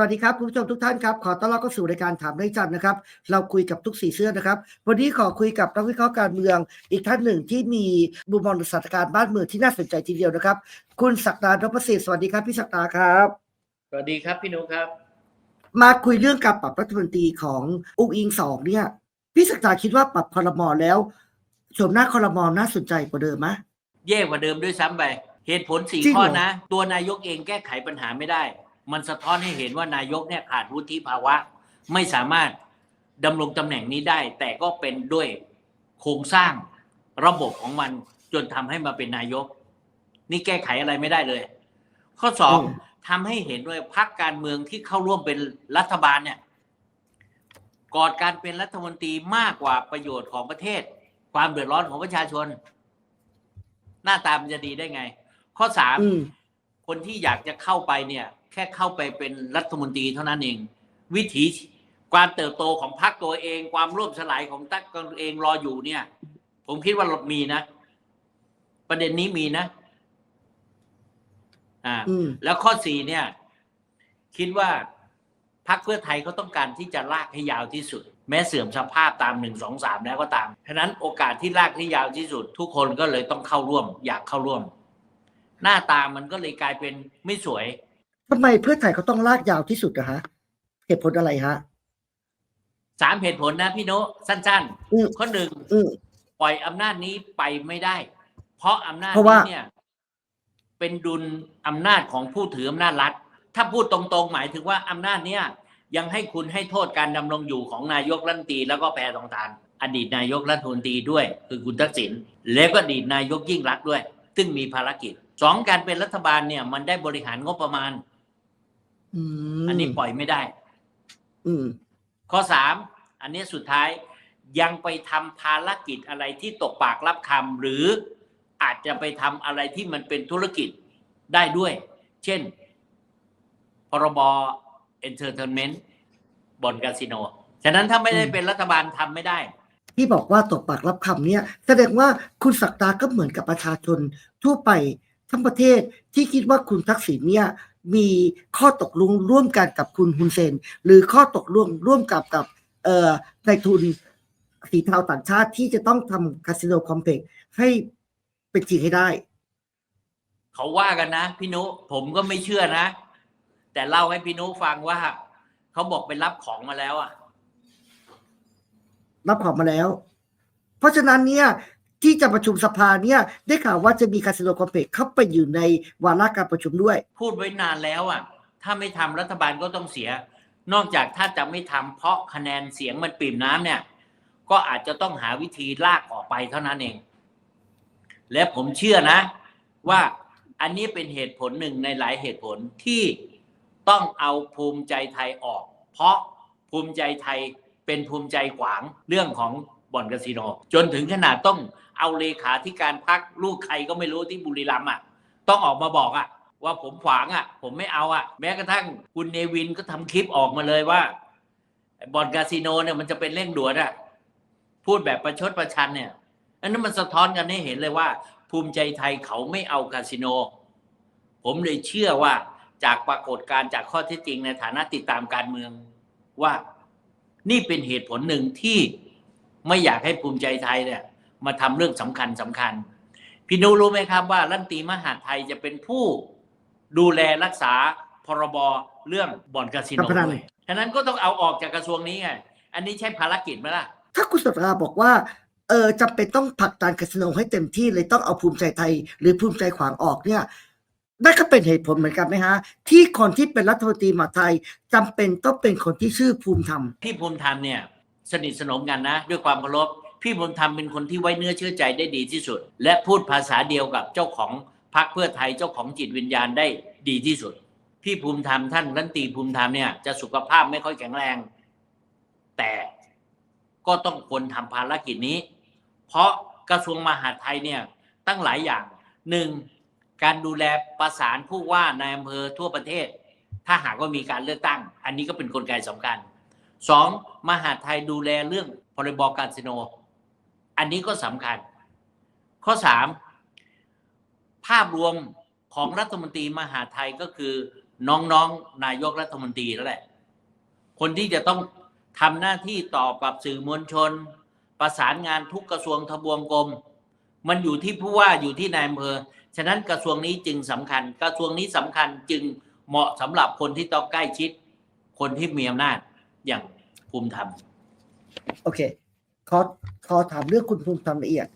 วัสดีครับคุณผู้ชมทุกท่านครับ ขอต้อนรับเข้าสู่รายการถามได้จันนะครับ เราคุยกับทุกสีเสื้อนะครับ วันนี้ขอคุยกับนักวิเคราะห์การเมือง อีกท่านหนึ่งที่มีมุมมองสถานการณ์บ้านเมืองที่น่าสนใจทีเดียวนะครับ คุณศักดานพสิทธิ์สวัสดีครับพี่ศักดาครับ สวัสดีครับพี่นุครับ มาคุยเรื่องการปรับรัฐมนตรีของอุ้งอิงสองเนี่ย พี่ศักดาคิดว่าปรับคอรมอแล้วโฉมหน้าคอรมอน่าสนใจกว่าเดิมไหมแย่กว่าเดิมด้วยซ้ำไปเหตุผลสี่จริงเหรอข้อนะ ตัวนายกเองแก้ไขปัญหาไม่ได้ มันสะท้อนให้เห็นว่านายกเนี่ยขาดวุฒิภาวะ ไม่สามารถดำรงตำแหน่งนี้ได้ แต่ก็เป็นด้วยโครงสร้างระบบของมันจนทำให้มาเป็นนายก นี่แก้ไขอะไรไม่ได้เลย ข้อสองทำให้เห็นด้วยพักการเมืองที่เข้าร่วมเป็นรัฐบาลเนี่ยกอดการเป็นรัฐมนตรีมากกว่าประโยชน์ของประเทศ ความเดือดร้อนของประชาชน หน้าตามันจะดีได้ไง ข้อสามอืมคนที่อยากจะเข้าไปเนี่ย แค่เข้าไปเป็นรัฐมนตรีเท่านั้นเอง วิถีความเติบโตของพรรคตัวเอง ความร่วมสลายของตักตัวเองรออยู่เนี่ย ผมคิดว่ามีนะ ประเด็นนี้มีนะ อ่าอืมแล้วข้อสี่เนี่ย คิดว่าพรรคเพื่อไทยเขาต้องการที่จะลากให้ยาวที่สุด แม้เสื่อมสภาพตามหนึ่งสองสามแล้วก็ตามฉะนั้นโอกาสที่ลากให้ยาวที่สุด ทุกคนก็เลยต้องเข้าร่วม อยากเข้าร่วม หน้าตามันก็เลยกลายเป็นไม่สวย ทำไมเพื่อไทยเขาต้องลากยาวที่สุดอะฮะเหตุผลอะไรฮะสามเหตุผลนะพี่โนตสั้นอืมๆข้อหนึ่งอืมปล่อยอำนาจนี้ไปไม่ได้ เพราะอำนาจเพราะว่านี้เนี่ย เป็นดุลอำนาจของผู้ถืออำนาจรัฐ ถ้าพูดตรงๆ หมายถึงว่าอำนาจเนี้ยยังให้คุณให้โทษการดำรงอยู่ของนายกรัฐมนตรีแล้วก็แพรทองทาน อดีตนายกรัฐมนตรีด้วย คือคุณทักษิณแล้วก็อดีตนายกยิ่งรักษณ์ด้วย ซึ่งมีภารกิจสองการเป็นรัฐบาลเนี่ยมันได้บริหารงบประมาณ อืมอันนี้ปล่อยไม่ได้ อืมข้อสามอันนี้สุดท้ายยังไปทำภารกิจอะไรที่ตกปากรับคำหรืออาจจะไปทำอะไรที่มันเป็นธุรกิจได้ด้วย เช่น พรบเอนเตอร์เทนเมนต์บอนคาสิโน ฉะนั้นถ้าไม่ได้เป็นรัฐบาลทำไม่ได้ ที่บอกว่าตกปากรับคำเนี่ย แสดงว่าคุณศักดาก็เหมือนกับประชาชนทั่วไปทั้งประเทศที่คิดว่าคุณทักษิณเนี่ย มีข้อตกลงร่วมกันกับคุณฮุนเซน หรือข้อตกลงร่วมกับกับเอ่อในทุนสีเทาต่างชาติที่จะต้องทำคาสิโนคอมเพล็กซ์ให้เป็นจริงให้ได้ เขาว่ากันนะพี่นุ ผมก็ไม่เชื่อนะ แต่เล่าให้พี่นุฟังว่า เขาบอกไปรับของมาแล้วอะรับของมาแล้ว เพราะฉะนั้นเนี่ย ที่จะประชุมสภาเนี่ยได้ข่าวว่าจะมีคาสิโนคอมเพล็กซ์เข้าไปอยู่ในวาระการประชุมด้วย พูดไว้นานแล้วอะ ถ้าไม่ทำรัฐบาลก็ต้องเสีย นอกจากถ้าจะไม่ทำเพราะคะแนนเสียงมันปิ่มน้ำเนี่ย ก็อาจจะต้องหาวิธีลากออกไปเท่านั้นเอง และผมเชื่อนะ ว่าอันนี้เป็นเหตุผลหนึ่งในหลายเหตุผลที่ต้องเอาภูมิใจไทยออก เพราะภูมิใจไทยเป็นภูมิใจขวางเรื่องของ บ่อนคาสิโนจนถึงขนาดต้องเอาเลขาธิการพักลูกใครก็ไม่รู้ที่บุรีรัมย์อะต้องออกมาบอกอะว่าผมขวางอะ ผมไม่เอาอะ แม้กระทั่งคุณเนวินก็ทำคลิปออกมาเลยว่าบ่อนคาสิโนเนี่ยมันจะเป็นเร่งด่วนอะพูดแบบประชดประชันเนี่ยอันนั้นมันสะท้อนกันให้เห็นเลยว่า ภูมิใจไทยเขาไม่เอาคาสิโน ผมเลยเชื่อว่าจากปรากฏการณ์จากข้อเท็จจริงในฐานะติดตามการเมืองว่า นี่เป็นเหตุผลหนึ่งที่ ไม่อยากให้ภูมิใจไทยเนี่ยมาทำเรื่องสำคัญสำคัญ พี่นุรู้ไหมครับว่ารัฐมนตรีมหาดไทยจะเป็นผู้ดูแลรักษาพรบเรื่องบ่อนคาสิโนการพนันด้วยฉะนั้นก็ต้องเอาออกจากกระทรวงนี้ไง อันนี้ใช่ภารกิจไหมล่ะ ถ้าคุณสัตราบอกว่าเออจำเป็นต้องผลักดันคาสิโนให้เต็มที่เลยต้องเอาภูมิใจไทย หรือภูมิใจขวางออกเนี่ยนั่นก็เป็นเหตุผลเหมือนกันไหมฮะ ที่คนที่เป็นรัฐมนตรีมหาดไทยจำเป็นต้องเป็นคนที่ชื่อภูมิธรรมพี่ภูมิธรรมเนี่ย สนิทสนมกันนะ ด้วยความเคารพพี่ภูมิธรรมเป็นคนที่ไว้เนื้อเชื่อใจได้ดีที่สุด และพูดภาษาเดียวกับเจ้าของพรรคเพื่อไทยเจ้าของจิตวิญญาณได้ดีที่สุด พี่ภูมิธรรมท่านรัฐมนตีภูมิธรรมเนี่ยจะสุขภาพไม่ค่อยแข็งแรง แต่ก็ต้องควรทำภารกิจนี้ เพราะกระทรวงมหาดไทยเนี่ยตั้งหลายอย่างหนึ่งการดูแลประสานผู้ว่าในอำเภอทั่วประเทศ ถ้าหากว่ามีการเลือกตั้ง อันนี้ก็เป็นนกลไกสำคัญ สองมหาไทยดูแลเรื่องพรบการสิโน อันนี้ก็สำคัญ ข้อสามภาพรวมของรัฐมนตรีมหาไทยก็คือน้องๆนายกรัฐมนตรีแล้วแหละ คนที่จะต้องทำหน้าที่ตอบกับสื่อมวลชน ประสานงานทุกกระทรวงทบวงกรม มันอยู่ที่ผู้ว่าอยู่ที่นายอำเภอ ฉะนั้นกระทรวงนี้จึงสำคัญ กระทรวงนี้สำคัญจึงเหมาะสำหรับคนที่ต้องใกล้ชิด คนที่มีอำนาจ อย่างภูมิธรรม โอเคขอขอถามเรื่องคุณภูมิธรรมละเอียด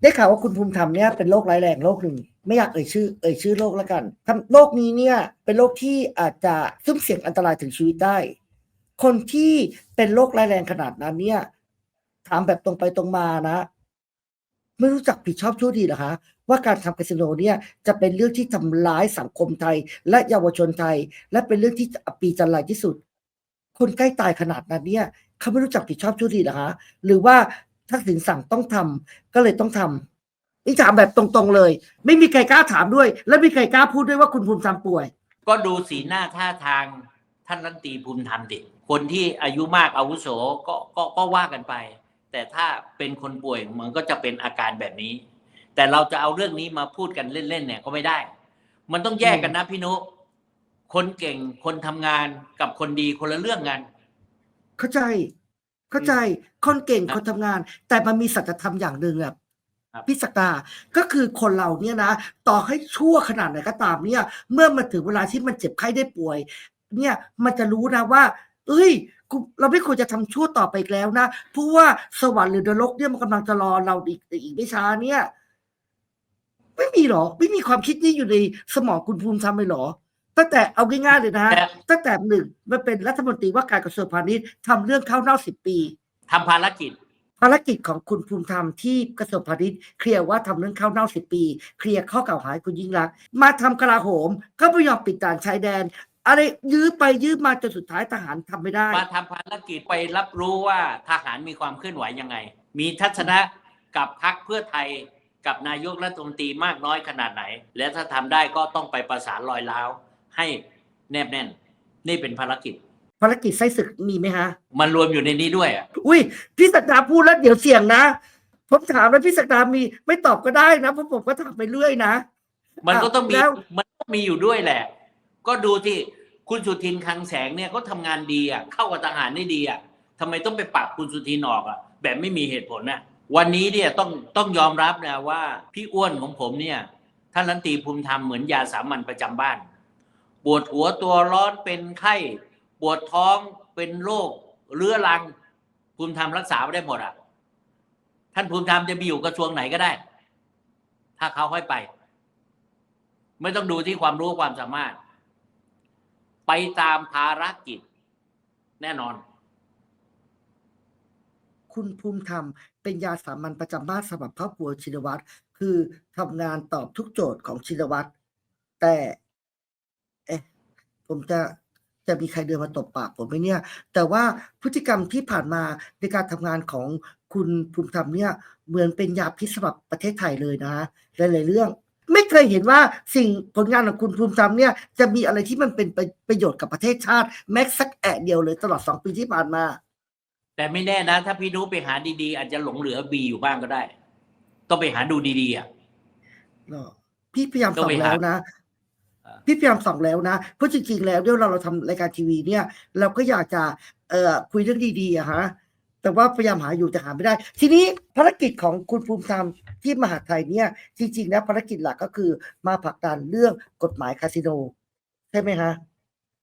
ได้ข่าวว่าคุณภูมิธรรมเนี่ยเป็นโรคร้ายแรงโรคหนึ่งไม่อยากเอ่ยชื่อ เอ่ยชื่อโรคแล้วกันทำโรคนี้เนี่ย เป็นโรคที่อาจจะซุ่มเสี่ยงอันตรายถึงชีวิตได้ คนที่เป็นโรคร้ายแรงขนาดนั้นเนี่ย ถามแบบตรงไปตรงมานะ ไม่รู้จักผิดชอบชั่วดีหรอคะว่าการทำคาสิโนเนี่ยจะเป็นเรื่องที่ทำร้ายสังคมไทย และเยาวชนไทย และเป็นเรื่องที่อปีจันไรที่สุด คนใกล้ตายขนาดนั้นเนี่ยเขาไม่รู้จักผิดชอบชั่วดีหรอคะหรือว่าทักษิณสั่งต้องทำก็เลยต้องทำนี่ถามแบบตรงๆเลย ไม่มีใครกล้าถามด้วย และไม่มีใครกล้าพูดด้วยว่าคุณภูมิธรรมป่วย ก็ดูสีหน้าท่าทางท่านรัฐมนตีภูมิธรรมดิคนที่อายุมากอาวุโสก็ก็ก็ว่ากันไป แต่ถ้าเป็นคนป่วยมันก็จะเป็นอาการแบบนี้ แต่เราจะเอาเรื่องนี้มาพูดกันเล่นๆเนี่ยก็ไม่ได้ มันต้องแยกกันนะพี่นุ คนเก่งคนทำงานกับคนดีคนละเรื่องกัน เข้าใจ เข้าใจคนเก่งครับคนทำงาน แต่มันมีสัจธรรมอย่างหนึ่งอะครับพิสกาก็คือคนเราเนี่ยนะ ต่อให้ชั่วขนาดไหนก็ตามเนี่ย เมื่อมาถึงเวลาที่มันเจ็บไข้ได้ป่วย เนี่ยมันจะรู้นะว่า เอ้ยกูเราไม่ควรจะทำชั่วต่อไปอีกแล้วนะเพราะว่าสวรรค์หรือนรกเนี่ยมันกำลังจะรอเราอีกอีกไม่ช้าเนี่ย ไม่มีหรอ ไม่มีความคิดนี้อยู่ในสมองคุณภูมิธรรมเลยเหรอ ตั้งแต่เอาง่ายๆเลยนะแต่ตั้งแต่หนึ่งมันเป็นรัฐมนตรีว่าการกระทรวงพาณิชย์ทำเรื่องข้าวเน่าสิบปีทำภารกิจ ภารกิจของคุณภูมิธรรมที่กระทรวงพาณิชย์เคลียร์ว่าทำเรื่องข้าวเน่าสิบปี เคลียร์ข้อกล่าวหาให้คุณยิ่งรักษณ์มาทำกลาโหม ก็ไม่ยอมปิดด่านชายแดน อะไรยื้อไปยื้อมาจนสุดท้ายทหารทำไม่ได้ มาทำภารกิจไปรับรู้ว่าทหารมีความเคลื่อนไหวยังไง มีทัศนะกับพักเพื่อไทยกับนายกรัฐมนตรีมากน้อยขนาดไหน และถ้าทำได้ก็ต้องไปประสานรอยร้าว ให้แนบแน่น นี่เป็นภารกิจ ภารกิจไส้ศึกมีไหมฮะ มันรวมอยู่ในนี้ด้วยอะอุ้ยพี่ศักดาพูดแล้วเดี๋ยวเสี่ยงนะผมถามแล้วพี่ศักดามีไม่ตอบก็ได้นะเพราะผมก็ถามไปเรื่อยนะ มันก็ต้องมีแล้ว มันต้องมีอยู่ด้วยแหละ ก็ดูที่คุณสุทินคลังแสงเนี่ยก็ทำงานดีอะเข้ากับทหารได้ดีอะทำไมต้องไปปรับคุณสุทินออกอะแบบไม่มีเหตุผลน่ะวันนี้เนี่ยต้องต้องยอมรับนะว่าพี่อ้วนของผมเนี่ยท่านรัฐมนตรีภูมิธรรมเหมือนยาสามัญประจำบ้าน ปวดหัวตัวร้อนเป็นไข้ ปวดท้องเป็นโรคเรื้อรัง ภูมิธรรมรักษาไม่ได้หมดอะ ท่านภูมิธรรมจะไปอยู่กระทรวงไหนก็ได้ ถ้าเขาค่อยไป ไม่ต้องดูที่ความรู้ความสามารถ ไปตามภารกิจ แน่นอน คุณภูมิธรรมเป็นยาสามัญประจำบ้านสำหรับครอบครัวชินวัตรคือทำงานตอบทุกโจทย์ของชินวัตรแต่ ผมจะจะมีใครเดินมาตบปากผมไหมเนี่ย แต่ว่าพฤติกรรมที่ผ่านมาในการทำงานของคุณภูมิธรรมเนี่ย เหมือนเป็นยาพิษสำหรับประเทศไทยเลยนะหลายๆเรื่อง ไม่เคยเห็นว่าสิ่งผลงานของคุณภูมิธรรมเนี่ยจะมีอะไรที่มันเป็นประประโยชน์กับประเทศชาติแม้สักแอะเดียวเลยตลอดสองปีที่ผ่านมา แต่ไม่แน่นะ ถ้าพี่นุไปหาดีๆ อาจจะหลงเหลือบีอยู่บ้างก็ได้ ต้องไปหาดูดีๆอะเหรอพี่พยายามต้ส่อองงไปหาแล้วนะอ่า พี่พยายามส่องแล้วนะ เพราะจริงๆ แล้วเนี่ยเราเราทำรายการทีวีเนี่ย เราก็อยากจะเอ่อคุยเรื่องดีๆอะฮะแต่ว่าพยายามหาอยู่แต่หาไม่ได้ ทีนี้ภารกิจของคุณภูมิธรรมที่มหาดไทยเนี่ย จริงๆแล้วภารกิจหลักก็คือมาผลักดันเรื่องกฎหมายคาสิโนใช่ไหมฮะ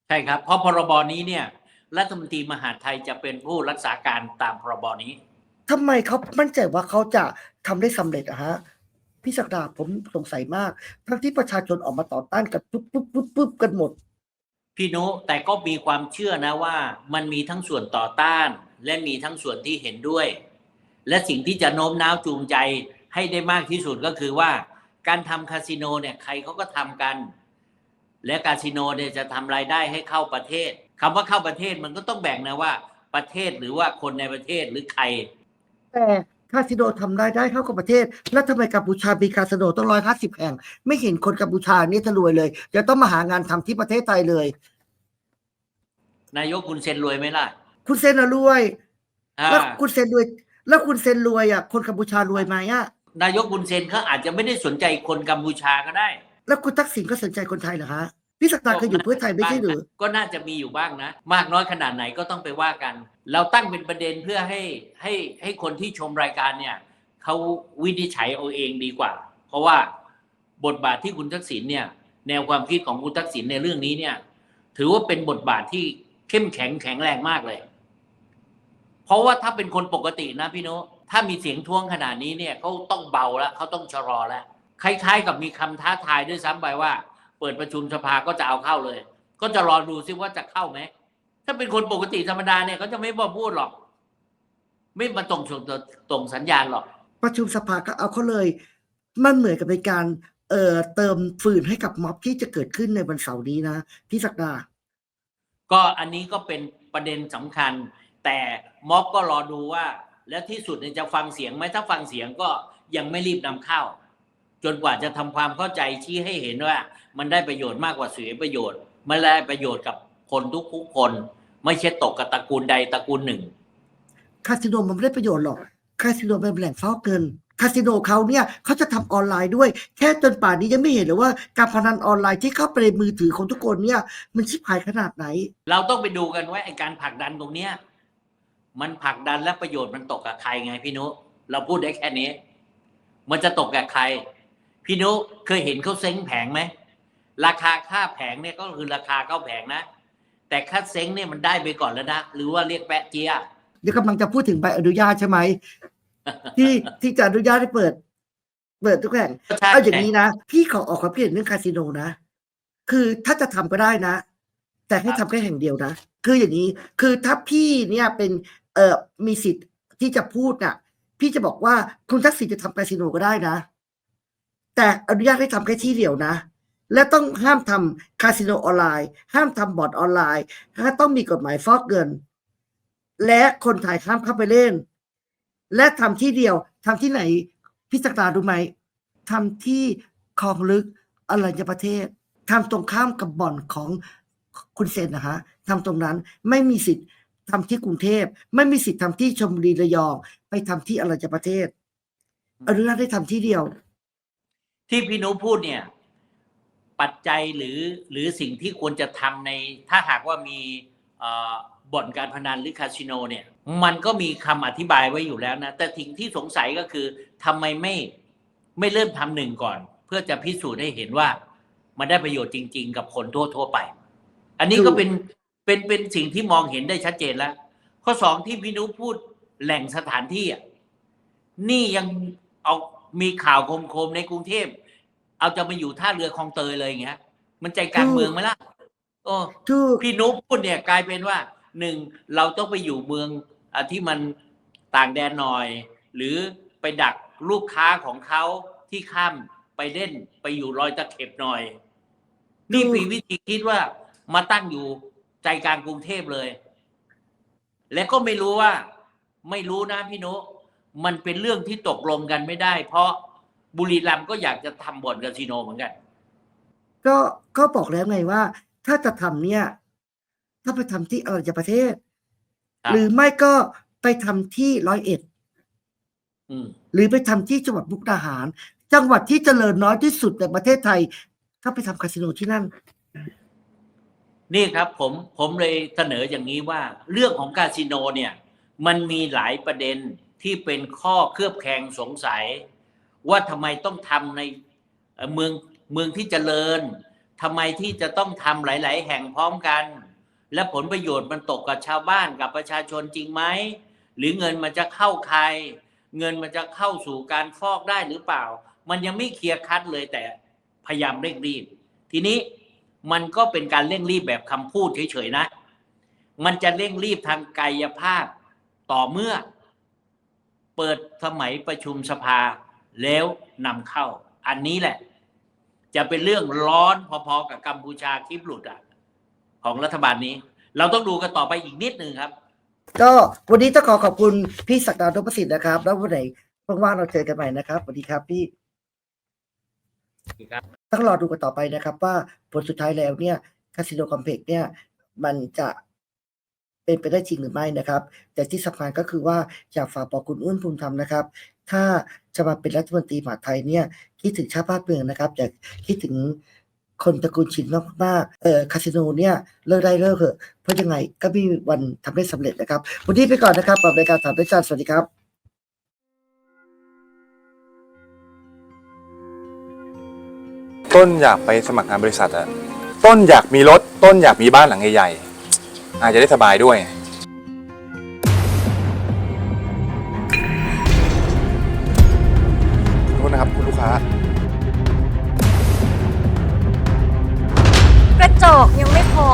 ใช่ครับ เพราะพรบนี้เนี่ยรัฐมนตรีมหาดไทยจะเป็นผู้รักษาการตามพรบนี้ทำไมเขามั่นใจว่าเขาจะทำได้สำเร็จอะฮะ พี่ศักดาผมสงสัยมาก ทั้งที่ประชาชนออกมาต่อต้านกันปุ๊บปุ๊บปุ๊บปุ๊บกันหมด พี่นุแต่ก็มีความเชื่อนะว่า มันมีทั้งส่วนต่อต้าน และมีทั้งส่วนที่เห็นด้วย และสิ่งที่จะโน้มน้าวจูงใจให้ได้มากที่สุดก็คือว่า การทำคาสิโนเนี่ยใครเขาก็ทำกัน และคาสิโนเนี่ยจะทำรายได้ให้เข้าประเทศคำว่าเข้าประเทศมันก็ต้องแบ่งนะว่า ประเทศหรือว่าคนในประเทศหรือใครแต่ คาสิโนทำรายได้เท่ากับประเทศ แล้วทำไมกัมพูชามีคาสิโนต้องร้อยห้าสิบแห่ง ไม่เห็นคนกัมพูชาเนี่ยจะรวยเลย จะต้องมาหางานทำที่ประเทศไทยเลย นายกคุณเซนรวยไหมล่ะ คุณเซนอะรวยอ่าแล้วคุณเซนรวย แล้วคุณเซนรวยอะคนกัมพูชารวยไหมอะนายกคุณเซนเขาอาจจะไม่ได้สนใจคนกัมพูชาก็ได้ แล้วคุณทักษิณก็สนใจคนไทยเหรอฮะ พี่ศักดาเคยอยู่เพื่อไทยไม่ใช่หรือ ก็น่าจะมีอยู่บ้างนะ มากน้อยขนาดไหนก็ต้องไปว่ากัน เราตั้งเป็นประเด็นเพื่อให้ให้ให้คนที่ชมรายการเนี่ยเขาวินิจฉัยเอาเองดีกว่า เพราะว่าบทบาทที่คุณทักษิณเนี่ย แนวความคิดของคุณทักษิณในเรื่องนี้เนี่ย ถือว่าเป็นบทบาทที่เข้มแข็งแข็งแรงมากเลย เพราะว่าถ้าเป็นคนปกตินะพี่โนตถ้ามีเสียงท้วงขนาดนี้เนี่ยเขาต้องเบาแล้วเขาต้องชะลอแล้วคล้ายๆ กับมีคำท้าทายด้วยซ้ำไปว่า เปิดประชุมสภาก็จะเอาเข้าเลย ก็จะรอดูซิว่าจะเข้าไหมถ้าเป็นคนปกติธรรมดาเนี่ยเขาจะไม่มาพูดหรอก ไม่มาตรงส่งตรงสัญญาณหรอก ประชุมสภาก็เอาเขาเลย มันเหมือนกับเป็นการเอ่อเติมฟืนให้กับม็อบที่จะเกิดขึ้นในวันเสาร์นี้นะพี่ศักดา ก็อันนี้ก็เป็นประเด็นสำคัญ แต่ม็อบก็รอดูว่า แล้วที่สุดเนี่ยจะฟังเสียงไหมถ้าฟังเสียงก็ยังไม่รีบนำเข้า จนกว่าจะทำความเข้าใจชี้ให้เห็นว่า มันได้ประโยชน์มากกว่าเสียประโยชน์ มันได้ประโยชน์กับคนทุกทุกๆคน ไม่ใช่ตกกับตระกูลใดตระกูลหนึ่ง คาสิโนมันไม่ได้ประโยชน์หรอก คาสิโนเป็นแหล่งฟอกเงินคาสิโนเขาเนี่ยเขาจะทำออนไลน์ด้วย แค่จนป่านนี้ยังไม่เห็นเลยว่าการพนันออนไลน์ที่เข้าไปในมือถือของทุกคนเนี่ย มันชิบหายขนาดไหน เราต้องไปดูกันว่าไอการผลักดันตรงเนี้ยมันผลักดันและประโยชน์มันตกกับใครไงพี่นุ เราพูดได้แค่นี้ มันจะตกกับใคร พี่นุเคยเห็นเขาเซ้งแผงไหมราคาค่าแผงเนี่ยก็คือราคาเข้าแผงนะ แต่ค่าเซ้งเนี่ยมันได้ไปก่อนแล้วนะ หรือว่าเรียกแปะเจียเดี๋ยวกำลังจะพูดถึงใบอนุญาตใช่ไหมที่ที่จะอนุญาตให้เปิด เปิดทุกแห่งใช่เอาอย่างนี้นะพี่ขอออกความคิดเห็นเรื่องคาสิโนนะคือถ้าจะทำก็ได้นะ แต่ให้ทำแค่แห่งเดียวนะคืออย่างนี้คือถ้าพี่เนี่ยเป็นเอ่อมีสิทธิ์ที่จะพูดน่ะ พี่จะบอกว่าคุณทักษิณจะทำคาสิโนก็ได้นะ แต่อนุญาตให้ทำแค่ที่เดียวนะ และต้องห้ามทำคาสิโนออนไลน์ ห้ามทำบ่อนออนไลน์ถ้าต้องมีกฎหมายฟอกเงิน และคนไทยห้ามเข้าไปเล่น และทำที่เดียวทำที่ไหนพิสตารู้ไหมทำที่คลองลึกอรัญญประเทศทำตรงข้ามกับบ่อนของคุณเซนนะคะทำตรงนั้นไม่มีสิทธิ์ทำที่กรุงเทพไม่มีสิทธิ์ทำที่ชมบุรีระยอง ไปทำที่อรัญญประเทศอนุญาตให้ทำที่เดียว ที่พี่นุพูดเนี่ย ปัจจัยหรือหรือสิ่งที่ควรจะทำใน ถ้าหากว่ามีบ่อนการพนันหรือคาสิโนเนี่ย มันก็มีคำอธิบายไว้อยู่แล้วนะ แต่สิ่งที่สงสัยก็คือทำไมไม่ไม่เริ่มทำหนึ่งก่อน เพื่อจะพิสูจน์ให้เห็นว่า มันได้ประโยชน์จริง ๆ กับคนทั่วทั่วๆไป อันนี้ก็เป็นเป็นเป็นสิ่งที่มองเห็นได้ชัดเจนแล้ว ข้อสองที่พี่นุพูดแหล่งสถานที่อะนี่ยังเอา มีข่าวโคมๆในกรุงเทพเอาจะมาอยู่ท่าเรือคลองเตยเลยอย่างเงี้ย มันใจกลางถูกเมืองไหมล่ะโอ้ถูกพี่นุพูดเนี่ยกลายเป็นว่าหนึ่งเราต้องไปอยู่เมืองอะที่มันต่างแดนหน่อย หรือไปดักลูกค้าของเขาที่ข้ามไปเล่นไปอยู่รอยตะเข็บหน่อย นี่มีวิธีคิดว่ามาตั้งอยู่ใจกลางกรุงเทพเลย และก็ไม่รู้ว่า ไม่รู้นะพี่นุ มันเป็นเรื่องที่ตกลงกันไม่ได้ เพราะบุรีรัมย์ก็อยากจะทำบ่อนคาสิโนเหมือนกัน ก็ก็บอกแล้วไงว่า ถ้าจะทำเนี่ย ถ้าไปทำที่อรัญญประเทศครับหรือไม่ก็ไปทำที่ร้อยเอ็ดอืมหรือไปทำที่จังหวัดมุกดาหาร จังหวัดที่เจริญน้อยที่สุดในประเทศไทย ก็ไปทำคาสิโนที่นั่น นี่ครับ ผมผมเลยเสนออย่างนี้ว่า เรื่องของคาสิโนเนี่ย มันมีหลายประเด็น ที่เป็นข้อเคลือบแคลงสงสัย ว่าทำไมต้องทำในเอ่อเมืองเมืองที่เจริญทำไมที่จะต้องทำหลาย ๆ แห่งพร้อมกัน และผลประโยชน์มันตกกับชาวบ้านกับประชาชนจริงไหมหรือเงินมันจะเข้าใคร เงินมันจะเข้าสู่การฟอกได้หรือเปล่า มันยังไม่เคลียร์คัดเลยแต่พยายามเร่งรีบ ทีนี้มันก็เป็นการเร่งรีบแบบคำพูดเฉย ๆ นะ มันจะเร่งรีบทางกายภาพต่อเมื่อ เปิดสมัยประชุมสภาแล้วนำเข้า อันนี้แหละ จะเป็นเรื่องร้อนพอๆกับกัมพูชาคลิปหลุดอะของรัฐบาลนี้ เราต้องดูกันต่อไปอีกนิดนึงครับ ก็วันนี้ต้องขอขอบคุณพี่ศักดานุประสิทธิ์นะครับ แล้ววันไหนว่างๆเราเจอกันใหม่นะครับสวัสดีครับพี่ครับต้องรอดูกันต่อไปนะครับ ว่าผลสุดท้ายแล้วเนี่ยคาสิโนคอมเพล็กซ์เนี่ย มันจะ เป็นไปได้จริงหรือไม่นะครับ แต่ที่สำคัญก็คือว่าอยากฝากบอกคุณอ้วนภูมิธรรมนะครับ ถ้าจะมาเป็นรัฐมนตรีมหาไทยเนี่ยคิดถึงชาติบ้านเมืองนะครับอย่าคิดถึงคนตระกูลชินมากๆเออคาสิโนเนี่ยเลิกได้เลิกเถอะเพราะยังไงก็มีวันทำได้สำเร็จนะครับ วันนี้ไปก่อนนะครับกับรายการถามได้จานสวัสดีครับต้นอยากไปสมัครงานบริษัทอะต้นอยากมีรถ ต้นอยากมีบ้านหลังใหญ่ๆ อาจจะได้สบายด้วยขอโทษนะครับคุณลูกค้า กระจอกยังไม่พอ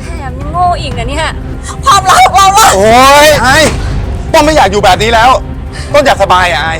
แถมยังโง่อีกนะเนี่ยความรักของเราล่ะโอ้ยไอ้ต้นไม่อยากอยู่แบบนี้แล้ว ต้นอยากสบายอะไอ้